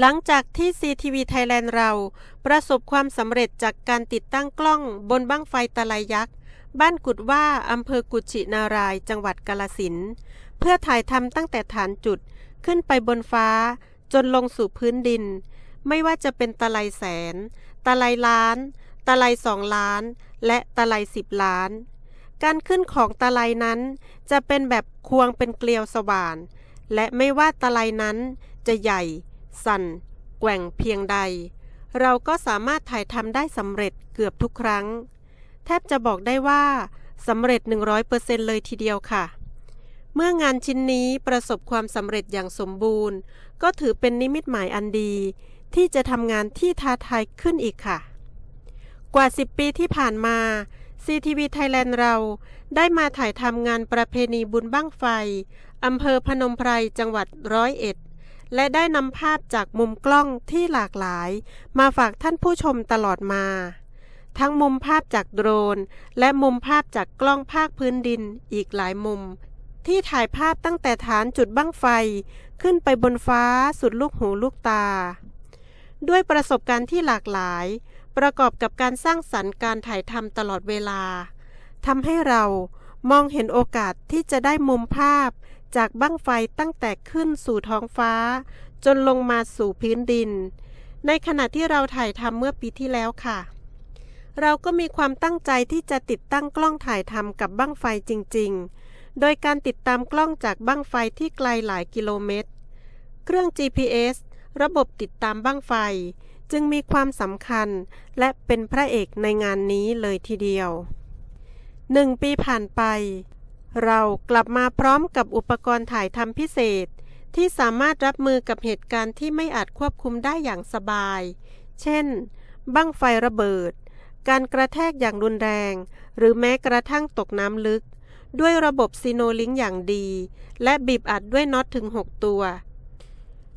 หลังจากที่ CTV Thailand เราประสบความสำเร็จจากการติดตั้งกล้องบนบั้งไฟตะไลยักษ์ บ้านกุดว่าอำเภอกุชินาราย จังหวัดกาลสินเพื่อถ่ายทำตั้งแต่ฐานจุดขึ้นไปบนฟ้า จนลงสู่พื้นดิน ไม่ว่าจะเป็นตะไลแสน ตะไลล้าน ตะไลสองล้าน และตะไลสิบล้าน การขึ้นของตะไลนั้น จะเป็นแบบควงเป็นเกลียวสว่าน และไม่ว่าตะไลนั้นจะใหญ่ สั่น แกว่งเพียงใด เราก็สามารถถ่ายทำได้สำเร็จเกือบทุกครั้ง แทบจะบอกได้ว่าสำเร็จ 100%เลยทีเดียวค่ะ เมื่องานชิ้นนี้ประสบความสำเร็จอย่างสมบูรณ์ ก็ถือเป็นนิมิตหมายอันดี ที่จะทำงานที่ท้าทายขึ้นอีกค่ะ กว่า 10 ปีที่ผ่านมา CTV Thailand เราได้มาถ่ายทำงานประเพณีบุญบั้งไฟอำเภอพนมไพรจังหวัดร้อยเอ็ด และได้นำภาพจากมุมกล้องที่หลากหลาย มาฝากท่านผู้ชมตลอดมา ทั้งมุมภาพจากโดรน และมุมภาพจากกล้องภาคพื้นดินอีกหลายมุม ที่ถ่ายภาพตั้งแต่ฐานจุดบั้งไฟ ขึ้นไปบนฟ้าสุดลูกหูลูกตา ด้วยประสบการณ์ที่หลากหลาย ประกอบกับการสร้างสรรค์การถ่ายทำตลอดเวลาทำให้เรามองเห็นโอกาสที่จะได้มุมภาพ จากบั้งไฟตั้งแต่ขึ้นสู่ท้องฟ้า จนลงมาสู่พื้นดิน ในขณะที่เราถ่ายทำเมื่อปีที่แล้วค่ะ เราก็มีความตั้งใจที่จะติดตั้งกล้องถ่ายทำกับบั้งไฟจริง ๆ โดยการติดตามกล้องจากบั้งไฟที่ไกลหลายกิโลเมตร เครื่อง GPS ระบบติดตามบั้งไฟ จึงมีความสำคัญและเป็นพระเอกในงานนี้เลยทีเดียวหนึ่งปีผ่านไป เรากลับมาพร้อมกับอุปกรณ์ถ่ายทำพิเศษ ที่สามารถรับมือกับเหตุการณ์ที่ไม่อาจควบคุมได้อย่างสบาย เช่น บั้งไฟระเบิด การกระแทกอย่างรุนแรง หรือแม้กระทั่งตกน้ำลึก ด้วยระบบซีโนลิงอย่างดี และบีบอัดด้วยน็อตถึง 6 ตัว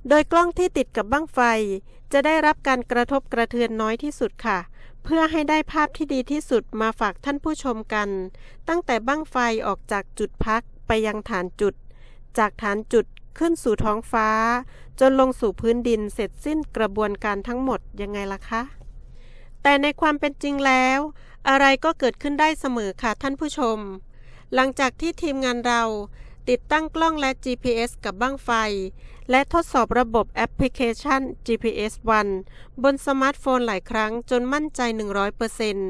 โดยกล้องที่ติดกับบั้งไฟ จะได้รับการกระทบกระเทือนน้อยที่สุดค่ะ เพื่อให้ได้ภาพที่ดีที่สุดมาฝากท่านผู้ชมกัน ตั้งแต่บั้งไฟออกจากจุดพักไปยังฐานจุด จากฐานจุดขึ้นสู่ท้องฟ้า จนลงสู่พื้นดินเสร็จสิ้นกระบวนการทั้งหมดยังไงล่ะคะ แต่ในความเป็นจริงแล้ว อะไรก็เกิดขึ้นได้เสมอค่ะท่านผู้ชม หลังจากที่ทีมงานเรา ติดตั้งกล้องและ GPS กับบั้งไฟ และทดสอบระบบแอปพลิเคชัน GPS One บนสมาร์ทโฟนหลายครั้งจนมั่นใจ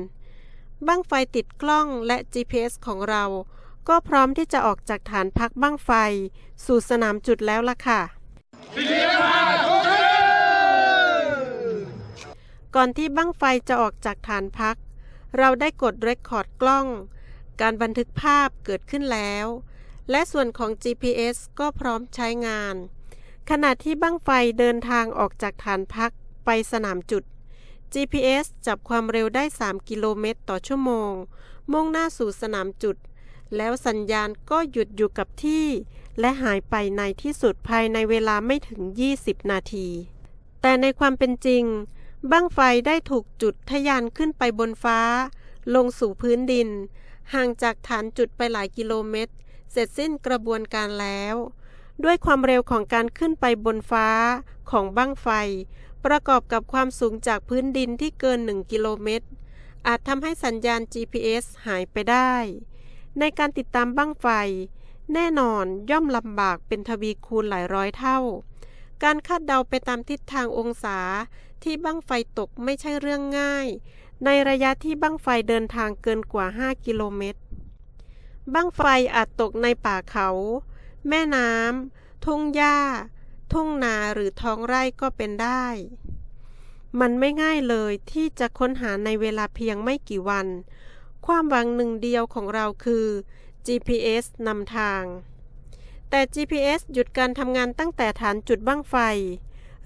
100%บั้งไฟติดกล้องและ GPS ของเรา ก็พร้อมที่จะออกจากฐานพักบั้งไฟ สู่สนามจุดแล้วล่ะค่ะก่อนที่บั้งไฟจะออกจากฐานพัก เราได้กดเรคคอร์ดกล้อง การบันทึกภาพเกิดขึ้นแล้ว และส่วนของ GPS ก็พร้อมใช้งาน ขณะที่บั้งไฟเดินทางออกจากฐานพักไปสนามจุด GPS จับความเร็วได้ 3 กิโลเมตรต่อชั่วโมง มุ่งหน้าสู่สนามจุด แล้วสัญญาณก็หยุดอยู่กับที่ และหายไปในที่สุดภายในเวลาไม่ถึง 20 นาที แต่ในความเป็นจริง บั้งไฟได้ถูกจุดทะยานขึ้นไปบนฟ้า ลงสู่พื้นดิน ห่างจากฐานจุดไปหลายกิโลเมตร เสร็จสิ้นกระบวนการแล้ว ด้วยความเร็วของการขึ้นไปบนฟ้าของบั้งไฟ ประกอบกับความสูงจากพื้นดินที่เกิน 1 กิโลเมตร อาจทำให้สัญญาณ GPS หายไปได้ ในการติดตามบั้งไฟ แน่นอนย่อมลำบากเป็นทวีคูณหลายร้อยเท่า การคาดเดาไปตามทิศทางองศาที่บั้งไฟตกไม่ใช่เรื่องง่าย ในระยะที่บั้งไฟเดินทางเกินกว่า 5 กิโลเมตร บั้งไฟอาจตกในป่าเขา แม่น้ำ ทุ่งหญ้า ทุ่งนาหรือท้องไร่ก็เป็นได้ มันไม่ง่ายเลยที่จะค้นหาในเวลาเพียงไม่กี่วัน ความหวังหนึ่งเดียวของเราคือ GPS นำทาง แต่ GPS หยุดการทำงานตั้งแต่ฐานจุดบั้งไฟ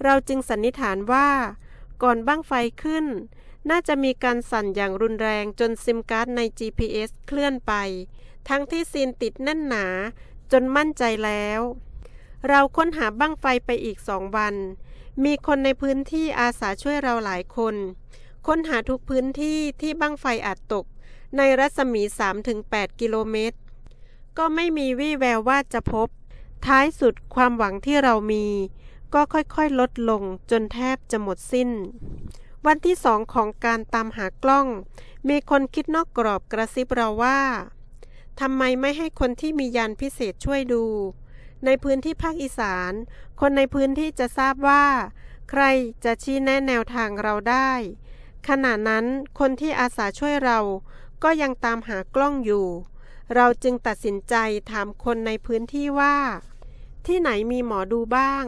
เราจึงสันนิษฐานว่า ก่อนบั้งไฟขึ้น น่าจะมีการสั่นอย่างรุนแรงจนซิมการ์ดใน GPS เคลื่อนไป ทั้งที่ซีนติดแน่นหนา จนมั่นใจแล้ว เราค้นหาบั้งไฟไปอีกสองวัน มีคนในพื้นที่อาสาช่วยเราหลายคน ค้นหาทุกพื้นที่ที่บั้งไฟอาจตก ในรัศมี 3-8 กิโลเมตร ก็ไม่มีวี่แววว่าจะพบ ท้ายสุดความหวังที่เรามี ก็ค่อยๆลดลงจนแทบจะหมดสิ้นวันที่สองของการตามหากล้อง มีคนคิดนอกกรอบกระซิบเราว่า ทำไมไม่ให้คนที่มียานพิเศษช่วยดู ในพื้นที่ภาคอีสาน คนในพื้นที่จะทราบว่า ใครจะชี้แนะแนวทางเราได้ ขณะนั้นคนที่อาสาช่วยเราก็ยังตามหากล้องอยู่ เราจึงตัดสินใจถามคนในพื้นที่ว่า ที่ไหนมีหมอดูบ้าง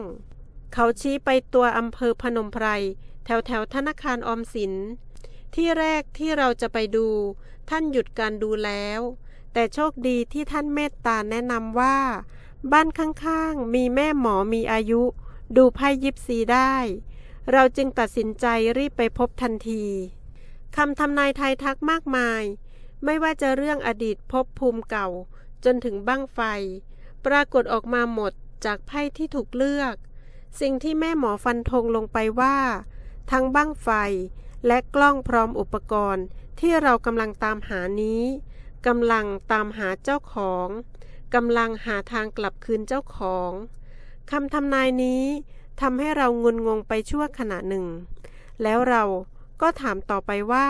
เขาชี้ไปตัวอำเภอพนมไพร แถวแถวธนาคารออมสิน ที่แรกที่เราจะไปดู ท่านหยุดการดูแล้ว แต่โชคดีที่ท่านเมตตาแนะนำว่า บ้านข้างๆ มีแม่หมอมีอายุ ดูไพ่ยิปซีได้ เราจึงตัดสินใจรีบไปพบทันทีคำทำนายไทยทักมากมาย ไม่ว่าจะเรื่องอดีตภพภูมิเก่า จนถึงบั้งไฟ ปรากฏออกมาหมดจากไพ่ที่ถูกเลือก สิ่งที่แม่หมอฟันธงลงไปว่า ทั้งบั้งไฟและกล้องพร้อมอุปกรณ์ที่เรากำลังตามหานี้ กำลังตามหาเจ้าของกำลังหาทางกลับคืนเจ้าของคำทำนายนี้ทำให้เรางุนงงไปชั่วขณะหนึ่ง แล้วเราก็ถามต่อไปว่า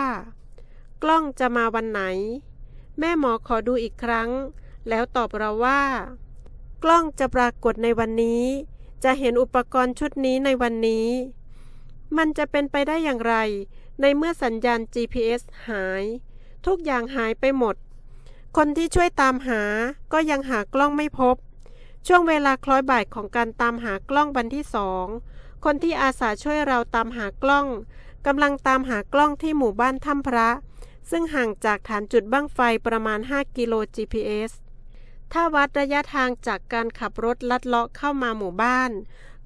กล้องจะมาวันไหน แม่หมอขอดูอีกครั้ง แล้วตอบเราว่า กล้องจะปรากฏในวันนี้ จะเห็นอุปกรณ์ชุดนี้ในวันนี้ มันจะเป็นไปได้อย่างไร ในเมื่อสัญญาณ GPS หาย ทุกอย่างหายไปหมด คนที่ช่วยตามหาก็ยังหากล้องไม่พบ ช่วงเวลาคล้อยบ่ายของการตามหากล้องวันที่สองคนที่อาสาช่วยเราตามหากล้องกำลังตามหากล้องที่หมู่บ้านถ้ำพระ ซึ่งห่างจากฐานจุดบั้งไฟประมาณ 5 กิโล GPS ถ้าวัดระยะทางจากการขับรถลัดเลาะเข้ามาหมู่บ้าน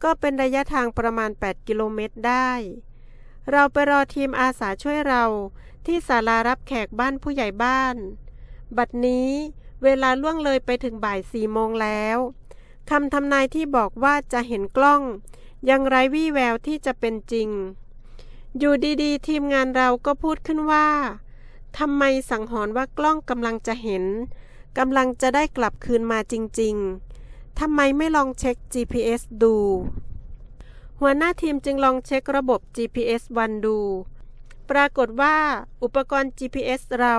ก็เป็นระยะทางประมาณ 8 กิโลเมตรได้ เราไปรอทีมอาสาช่วยเราที่ศาลารับแขกบ้านผู้ใหญ่บ้าน บัดนี้เวลาล่วงเลยไปถึงบ่ายสี่โมงแล้วคำทำนายที่บอกว่าจะเห็นกล้อง ยังไร้วี่แววที่จะเป็นจริง อยู่ดีๆ ทีมงานเราก็พูดขึ้นว่าทำไมสังหรณ์ว่ากล้องกำลังจะเห็นกำลังจะได้กลับคืนมาจริง ๆ ทำไมไม่ลองเช็ค GPS ดู หัวหน้าทีมจึงลองเช็คระบบ GPS วันดู ปรากฏว่าอุปกรณ์ GPS เรา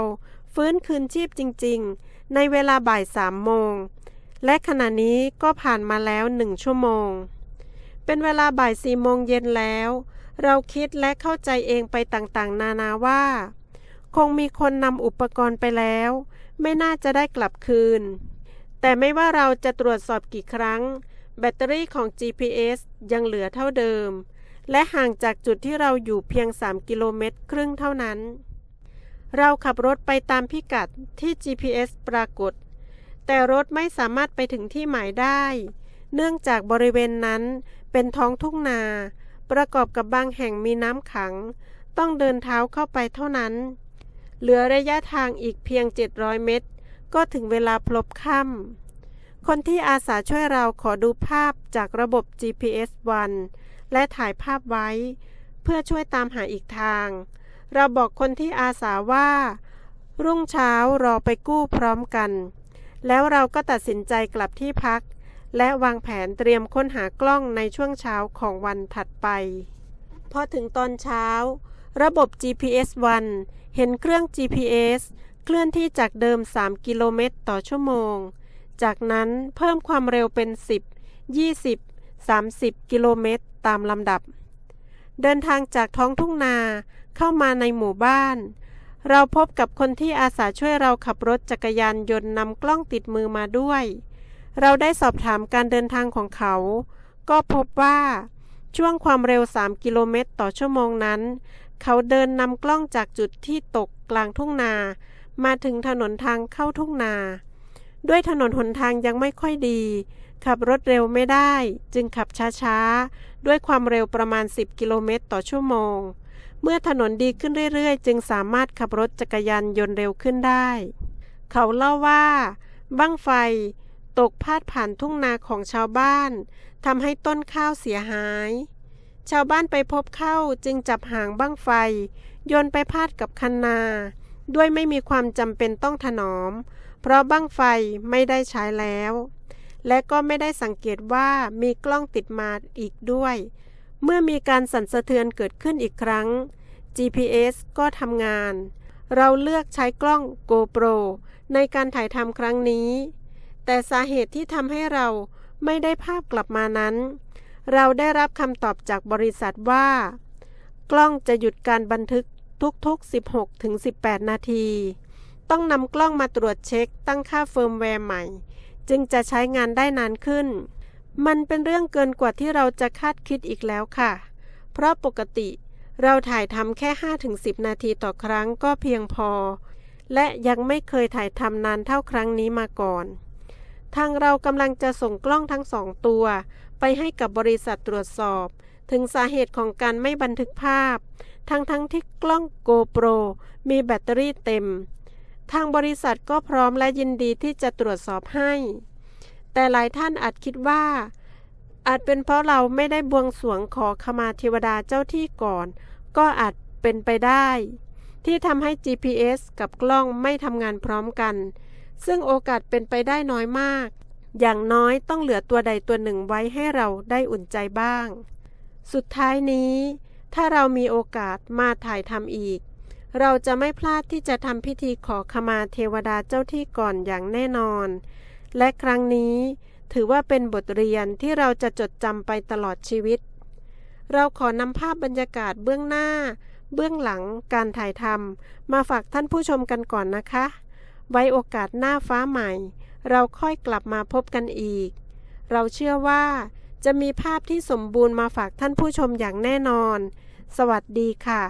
ฟื้นคืนชีพจริง ๆ ในเวลาบ่ายสามโมง และขณะนี้ก็ผ่านมาแล้วหนึ่งชั่วโมง เป็นเวลาบ่ายสี่โมงเย็นแล้ว เราคิดและเข้าใจเองไปต่างๆ นานาว่า คงมีคนนำอุปกรณ์ไปแล้ว ไม่น่าจะได้กลับคืน แต่ไม่ว่าเราจะตรวจสอบกี่ครั้ง แบตเตอรี่ของ GPS ยังเหลือเท่าเดิม และห่างจากจุดที่เราอยู่เพียง 3 กิโลเมตรครึ่งเท่านั้น เราขับรถไปตามพิกัดที่ GPS ปรากฏ แต่รถไม่สามารถไปถึงที่หมายได้ เนื่องจากบริเวณนั้นเป็นท้องทุ่งนา ประกอบกับบางแห่งมีน้ำขัง ต้องเดินเท้าเข้าไปเท่านั้น เหลือระยะทางอีกเพียง 700 เมตร ก็ถึงเวลาพลบค่ำคนที่อาสาช่วยเราขอดูภาพจากระบบ GPS วันและถ่ายภาพไว้ เพื่อช่วยตามหาอีกทาง เราบอกคนที่อาสาว่า รุ่งเช้ารอไปกู้พร้อมกัน แล้วเราก็ตัดสินใจกลับที่พัก และวางแผนเตรียมค้นหากล้องในช่วงเช้าของวันถัดไป พอถึงตอนเช้า ระบบ GPS วันเห็นเครื่อง GPS เคลื่อนที่จากเดิม 3 กิโลเมตรต่อชั่วโมง จากนั้นเพิ่มความเร็วเป็น 10 20 30 กิโลเมตรตามลำดับ เดินทางจากท้องทุ่งนา เข้ามาในหมู่บ้าน เราพบกับคนที่อาสาช่วยเราขับรถจักรยานยนต์นำกล้องติดมือมาด้วย เราได้สอบถามการเดินทางของเขา ก็พบว่า ช่วงความเร็ว 3 กิโลเมตรต่อชั่วโมงนั้น เขาเดินนำกล้องจากจุดที่ตกกลางทุ่งนา มาถึงถนนทางเข้าทุ่งนา ด้วยถนนหนทางยังไม่ค่อยดี ขับรถเร็วไม่ได้ จึงขับช้าๆ ด้วยความเร็วประมาณ 10 กิโลเมตรต่อชั่วโมง เมื่อถนนดีขึ้นเรื่อยๆ จึงสามารถขับรถจักรยานยนต์เร็วขึ้นได้ เขาเล่าว่า บั้งไฟตกพาดผ่านทุ่งนาของชาวบ้านทำให้ต้นข้าวเสียหาย ชาวบ้านไปพบเข้าจึงจับหางบั้งไฟ โยนไปพาดกับคันนา ด้วยไม่มีความจำเป็นต้องถนอม เพราะบั้งไฟไม่ได้ใช้แล้ว และก็ไม่ได้สังเกตว่ามีกล้องติดมาอีกด้วย เมื่อมีการสั่นสะเทือนเกิดขึ้นอีกครั้ง GPS ก็ทำงาน เราเลือกใช้กล้อง GoPro ในการถ่ายทำครั้งนี้ แต่สาเหตุที่ทำให้เราไม่ได้ภาพกลับมานั้น เราได้รับคำตอบจากบริษัทว่า กล้องจะหยุดการบันทึกทุกๆ 16-18 นาที ต้องนำกล้องมาตรวจเช็คตั้งค่าเฟิร์มแวร์ใหม่ จึงจะใช้งานได้นานขึ้น มันเป็นเรื่องเกินกว่าที่เราจะคาดคิดอีกแล้วค่ะ เพราะปกติเราถ่ายทำแค่ 5-10 นาทีต่อครั้งก็เพียงพอ และยังไม่เคยถ่ายทำนานเท่าครั้งนี้มาก่อน ทางเรากำลังจะส่งกล้องทั้งสองตัว ไปให้กับบริษัทตรวจสอบ ถึงสาเหตุของการไม่บันทึกภาพ ทั้งทั้งๆที่กล้อง GoPro มีแบตเตอรี่เต็ม ทางบริษัทก็พร้อมและยินดีที่จะตรวจสอบให้ แต่หลายท่านอาจคิดว่า อาจเป็นเพราะเราไม่ได้บวงสรวงขอขมาเทวดาเจ้าที่ก่อน ก็อาจเป็นไปได้ ที่ทำให้ GPS กับกล้องไม่ทำงานพร้อมกัน ซึ่งโอกาสเป็นไปได้น้อยมาก อย่างน้อยต้องเหลือตัวใดตัวหนึ่งไว้ให้เราได้อุ่นใจบ้าง สุดท้ายนี้ ถ้าเรามีโอกาสมาถ่ายทำอีก เราจะไม่พลาดที่จะทำพิธีขอขมาเทวดาเจ้าที่ก่อนอย่างแน่นอน และครั้งนี้ถือว่าเป็นบทเรียนที่เราจะจดจำไปตลอดชีวิต เราขอนำภาพบรรยากาศเบื้องหน้า เบื้องหลังการถ่ายทำมาฝากท่านผู้ชมกันก่อนนะคะ ไว้โอกาสหน้าฟ้าใหม่ เราค่อยกลับมาพบกันอีก เราเชื่อว่าจะมีภาพที่สมบูรณ์มาฝากท่านผู้ชมอย่างแน่นอน สวัสดีค่ะ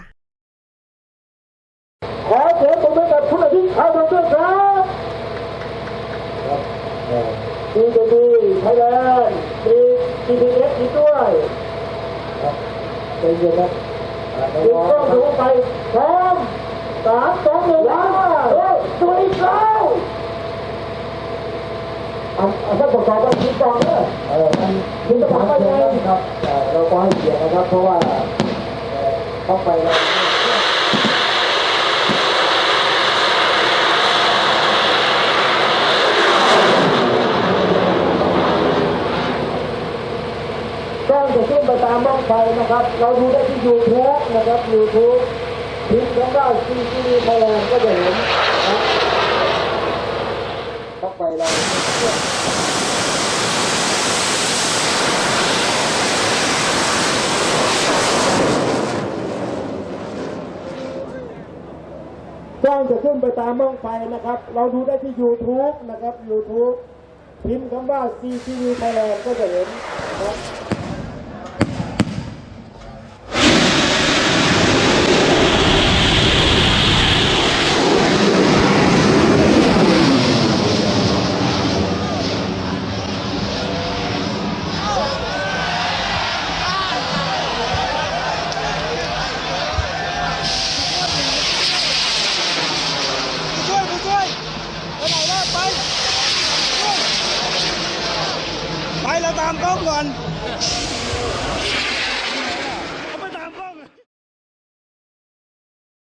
ขอเสียงปรบมือกับคุณอภิชาติด้วยครับดีดีดี ไทยแลนด์มี GPS อีกด้วยครับใจเย็นนะดึงกล้องดูไปพร้อมสามสองหนึ่งแล้วเฮ้ยสวัสดีครับอันอันท่านประกอบว่าทีมกองเนี่ยเออมันทีมประกอบว่าไงครับเอ่อเราก็ให้เกียรตินะครับ เพราะว่าเอ่อเข้าไปแล้ว กล้องจะขึ้นไป ตามบ้องไฟนะครับ เราดูได้ที่ YouTube นะครับ YouTube พิมพ์คำว่าซีซีไทยแลนด์ก็จะเห็นนะบ้องไฟเรากล้องจะขึ้นไปตามบ้องไฟนะครับ เราดูได้ที่ YouTube นะครับ YouTube พิมพ์คำว่า CCTV Thailand ก็จะเห็นนะครับ